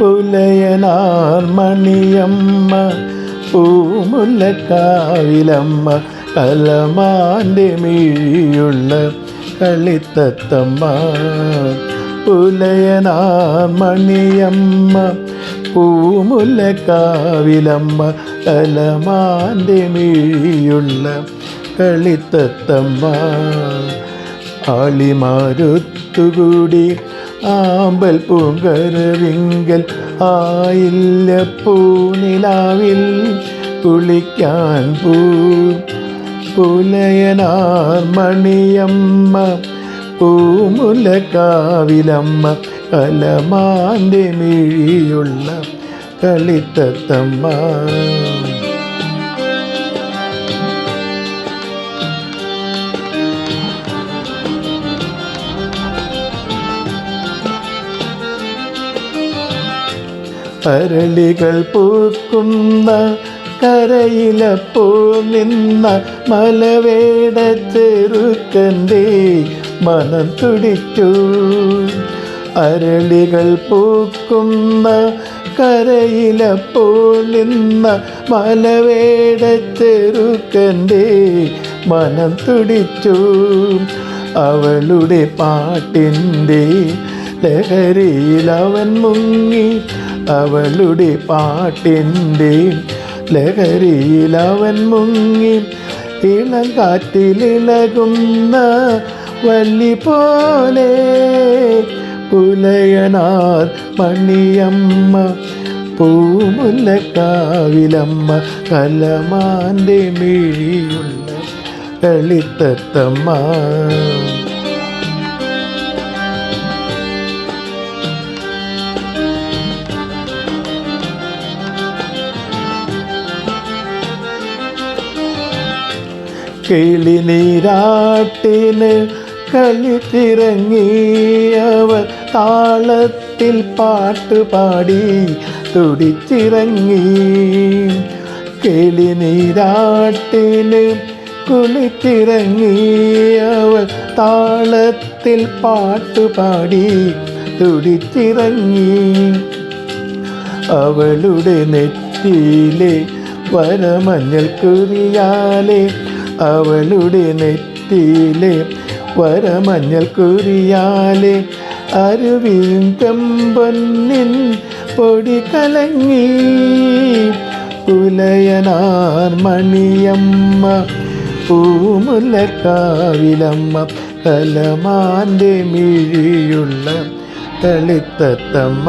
പുലയനാർ മണിയമ്മ പൂമുല്ലക്കാവിലമ്മ കലമാന്റെ മീയുള്ള കളിത്തത്തമ്മ. പുലയനാർ മണിയമ്മ പൂമുല്ലക്കാവിലമ്മ കലമാന്റെ മീയുള്ള കളിത്തത്തമ്മ. ആളിമാരുത്തുകൂടി ആമ്പൽ പൂങ്കരവിങ്കൽ ആയില്ല പൂനിലാവിൽ കുളിക്കാൻ പൂ. പുലയനാർ മണിയമ്മ പൂമുലക്കാവിലമ്മ കലമാന്റെ മിഴിയുള്ള കളിത്തത്തമ്മ. അരളികൾ പൂക്കുന്ന കരയിലപ്പോ നിന്ന മലവേട ചെറുക്കന്റെ മനം തുടിച്ചു. അരളികൾ പൂക്കുന്ന കരയിലപ്പോ നിന്ന മലവേട ചെറുക്കന്റെ മനം തുടിച്ചു. അവളുടെ പാട്ടിന്റെ ലഹരിയിൽ അവൻ മുങ്ങി അവളുടെ പാട്ടിന്റെ ലഹരിയിൽ അവൻ മുങ്ങി ഇളം കാറ്റിലിളകുന്ന വള്ളി പോലെ പുലയനാർ മണിയമ്മ പൂമുല്ലക്കാവിലമ്മ കലമാന്റെ മിഴിയുള്ള കളിത്തത്തമ്മ കിളിനീരാട്ടിന് തിരങ്ങിയവർ താളത്തിൽ പാട്ടുപാടി തുടിച്ചിറങ്ങി. കിളിനീരാട്ടിന് കുളിച്ചിറങ്ങിയവർ താളത്തിൽ പാട്ടുപാടി തുടിച്ചിറങ്ങി. അവളുടെ നെറ്റിയിലെ വരമഞ്ഞൽ കുറിയാലെ അവളുടെ നെറ്റിയിലെ വരമഞ്ഞൽ കുറിയാലെ അരുവിൻ തെമ്പൊന്നിൻ പൊടി കലങ്ങി. പുലയനാർ മണിയമ്മ പൂമുലക്കാവിലമ്മ കലമാന്റെ മിഴിയുള്ള കളിത്തത്തമ്മ